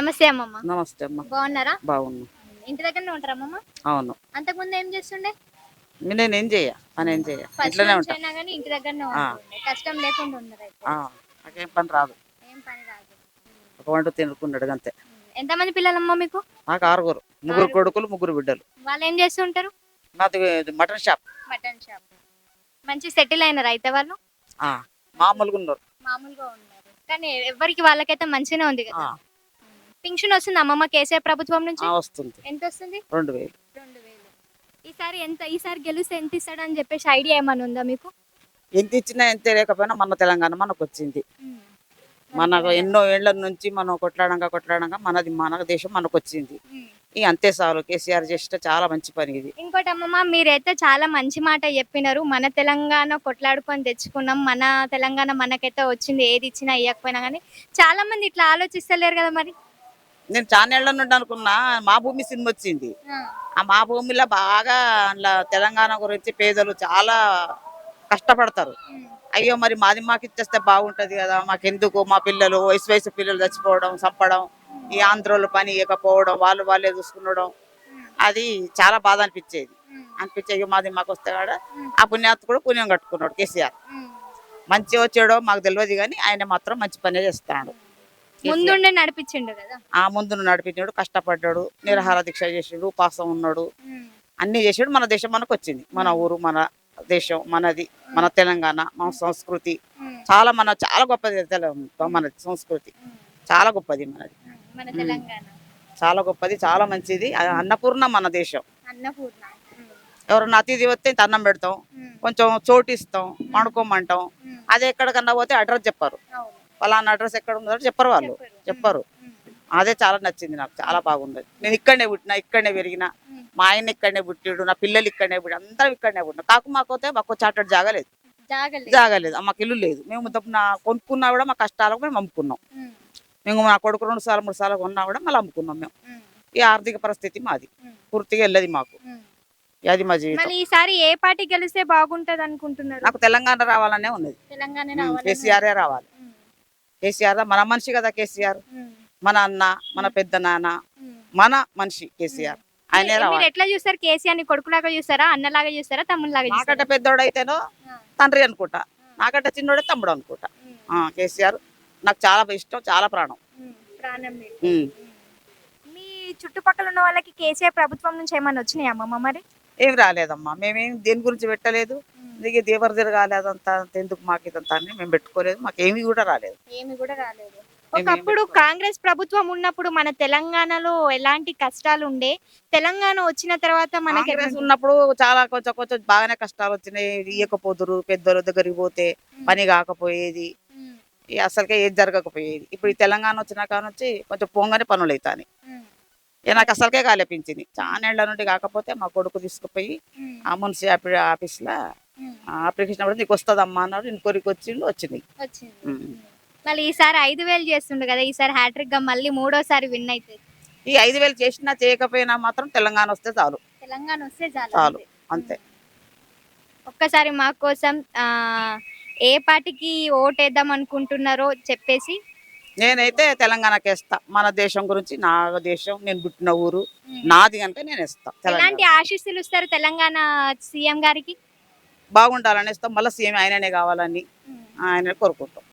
నమస్తే అమ్మమ్మ. నమస్తే అమ్మ. బాగున్నారా? బాగున్నా. ఇంటి దగ్గరనే ఉంటారా అమ్మమ్మ? అవును. అంతకుముందు ఏం చేస్తుండే? నేను ఏం చేయ పని ఏం చేయ. ఇంట్లోనే ఉంటా. కానీ ఇంటి దగ్గరనే. ఉంటుండే. కష్టం లేకుండా ఉన్నారు అయితే. నాకేం పని రాదు. ఏం పని రాదు. ఒక వంట తినుకున్నాడు అంతే. ఎంతమంది పిల్లలమ్మా మీకు? నాకు ఆరుగురు. ముగ్గురు కొడుకులు ముగ్గురు బిడ్డలు. వాళ్ళు ఏం చేస్తుంటారు? నాది ఇది మటన్ షాప్. Mutton shop. మంచి సెటిల్ అయినారు అయితే వాళ్ళు? ఆ, మామూలుగా ఉన్నారు. మామూలుగా ఉన్నారు. కానీ ఎవరికి వాళ్ళకైతే మంచిగానే ఉంది ఆ, కదా పింఛన్ వస్తుంది అమ్మమ్మ కేసీఆర్ ప్రభుత్వం నుంచి? వస్తుంది. ఎంత వస్తుంది రెండు వేలు. రెండు వేలు. ఈసారి ఎంత ఈసారి గెలిస్తే ఎంత ఇస్తాడని చెప్పేసి ఐడియా ఏమైనా ఉందా మీకు? ఎంత ఇచ్చినా ఎంత లేకపోయినా మన తెలంగాణ మనకు వచ్చింది. మనకు ఎన్నో ఏళ్ళ నుంచి మనం కొట్లాడంగా కొట్లాడంగా మనది మన దేశం మనకు వచ్చింది. ఇక అంతే చాలు. కేసీఆర్ చేస్తే చాలా మంచి పని ఇది. ఇంకోటి అమ్మమ్మ మీరైతే చాలా మంచి మాట చెప్పినారు. మన తెలంగాణ కొట్లాడుకొని తెచ్చుకున్నాం. మన తెలంగాణ మనకైతే వచ్చింది. ఏది ఇచ్చినా ఇవ్వకపోయినా కానీ చాలా మంది ఇట్లా ఆలోచిస్తలేరు కదా మరి. నేను చాలా ఏళ్ళ నుండి అనుకున్నా మా భూమి సినిమా వచ్చింది. ఆ. మా భూమిలో బాగా అందులో తెలంగాణ గురించి పేదలు చాలా కష్టపడతారు. అయ్యో మరి మాది మాకు ఇచ్చేస్తే బాగుంటది కదా మాకెందుకు? మా పిల్లలు వయసు వయసు పిల్లలు చచ్చిపోవడం చంపడం ఈ ఆంధ్రోలు పని ఇవ్వకపోవడం వాళ్ళు వాళ్ళే చూసుకునడం. అది చాలా బాధ అనిపించేది. అనిపించే అయ్యో మాది మాకు వస్తే కాడ ఆ పుణ్యాత్ కూడా పుణ్యం కట్టుకున్నాడు కేసీఆర్. మంచి వచ్చాడో మాకు తెలియదు కానీ ఆయన మాత్రం మంచి పనే చేస్తున్నాడు. ముందుండే నడిపించిండు కదా. ఆ ముందు నడిపించాడు కష్టపడ్డాడు నిరహార దీక్ష చేసాడు ఉపాసం ఉన్నాడు. అన్ని చేసాడు మన దేశం మనకు వచ్చింది మన ఊరు మన దేశం మనది మన తెలంగాణ మన సంస్కృతి. చాలా మన చాలా గొప్పది మనది సంస్కృతి. చాలా గొప్పది మనది. చాలా గొప్పది చాలా మంచిది. అన్నపూర్ణ మన దేశం. అన్నపూర్ణ. ఎవరన్నా అతిథి వస్తే ఇంత అన్నం పెడతాం కొంచెం చోటు ఇస్తాం పండుకోమంటాం అదే ఎక్కడికన్నా పోతే అడ్రస్ చెప్పారు. ఫలానా అడ్రస్ ఎక్కడ ఉందో చెప్పరు వాళ్ళు. చెప్పరు. అదే చాలా నచ్చింది నాకు. చాలా బాగుంది. నేను ఇక్కడనే పుట్టిన ఇక్కడనే పెరిగిన మా ఆయన ఇక్కడనే పుట్టిడు నా పిల్లలు ఇక్కడనే పుట్టి అందరం ఇక్కడనే పుట్టిన. కాకు మాకైతే మాకు చాటడు జాగలేదు. జాగలేదు. మాకు ఇల్లు లేదు. మేము తప్పున కొనుక్కున్నా కూడా మా కష్టాలకు మేము అమ్ముకున్నాం. మేము. మా కొడుకు రెండు సార్లు మూడు సార్లు కొన్నా కూడా మళ్ళీ అమ్ముకున్నాం మేము. ఈ ఆర్థిక పరిస్థితి మాది. పూర్తిగా వెళ్ళదు మాకు. అది మా జీవితం. ఈసారి ఏ పార్టీ గెలిస్తే బాగుంటది అనుకుంటున్నారు నాకు తెలంగాణ రావాలనే ఉన్నది. తెలంగాణ కేసీఆరే రావాలి. కేసీఆర్ మన మనిషి కదా కేసీఆర్. మన అన్న మన పెద్ద నాన్న. మన మనిషి కేసీఆర్. ఆయనే ఎట్లా చూస్తారు కేసీఆర్ని కొడుకులాగా చూస్తారా? అన్నలాగా చూస్తారా? తమ్ముళ్ళలాగా నాకంటే పెద్దోడు అయితేనో తండ్రి అనుకుంటా. నాకంటే చిన్నోడే తమ్ముడు అనుకుంటా. కేసీఆర్ నాకు చాలా ఇష్టం చాలా ప్రాణం. ప్రాణం. మీ చుట్టుపక్కల ఉన్న వాళ్ళకి కేసీఆర్ ప్రభుత్వం నుంచి ఏమైనా వచ్చినాయి అమ్మమ్మ మరి? ఏం రాలేదమ్మా. మేమేం దేని గురించి పెట్టలేదు. దిగి దేవర తిరగాలేదంతా ఎందుకు మాకు ఇదంతా అని మేము పెట్టుకోలేదు. మాకు ఏమీ కూడా రాలేదు. ఏమి కూడా రాలేదు. ఒకప్పుడు. కాంగ్రెస్ ప్రభుత్వం ఉన్నప్పుడు మన తెలంగాణలో ఎలాంటి కష్టాలు ఉండే? తెలంగాణ వచ్చిన తర్వాత మనకి కాంగ్రెస్ ఉన్నప్పుడు చాలా కొంచెం కొంచెం బాగానే కష్టాలు వచ్చినాయి. ఇయ్యకపోదురు పెద్దోళ్ళ దగ్గరికి పోతే పని కాకపోయేది. ఈ అసలుకే ఏది జరగకపోయేది. ఇప్పుడు ఈ తెలంగాణ వచ్చిన కాడ నుంచి కొంచెం పోగానే పనులు అవుతాయి నాకు అసలుకే కాలేపించింది చాలా ఏళ్ళ నుండి కాకపోతే మా కొడుకు తీసుకుపోయి ఆ మున్సిపల్ ఆఫీస్లో. అప్లికేషన్ అప్పుడు నీకు వస్తుందమ్మా అన్నాడు ఇంకోరికి వచ్చిండు వచ్చింది. మళ్ళీ ఈసారి ఐదు వేలు చేస్తుండే కదా ఈసారి హ్యాట్రిక్గా మళ్ళీ మూడోసారి విన్ అవుతుంది ఈ ఐదు వేలు చేసినా చేయకపోయినా మాత్రం తెలంగాణ వస్తే చాలు. తెలంగాణ వస్తే చాలు చాలు అంతే. ఒక్కసారి మా కోసం ఏ పార్టీకి ఓటేద్దాం అనుకుంటున్నారో చెప్పేసి. నేనైతే తెలంగాణకి వేస్తా. మన దేశం గురించి నా దేశం నేను పుట్టిన ఊరు. నాది కనుక నేను తెలంగాణ. ఎలాంటి ఆశీస్సులు ఇస్తారు తెలంగాణ సీఎం గారికి? బాగుండాలని ఇస్తాం మళ్ళీ సీఎం ఆయననే కావాలని ఆయన కోరుకుంటాం.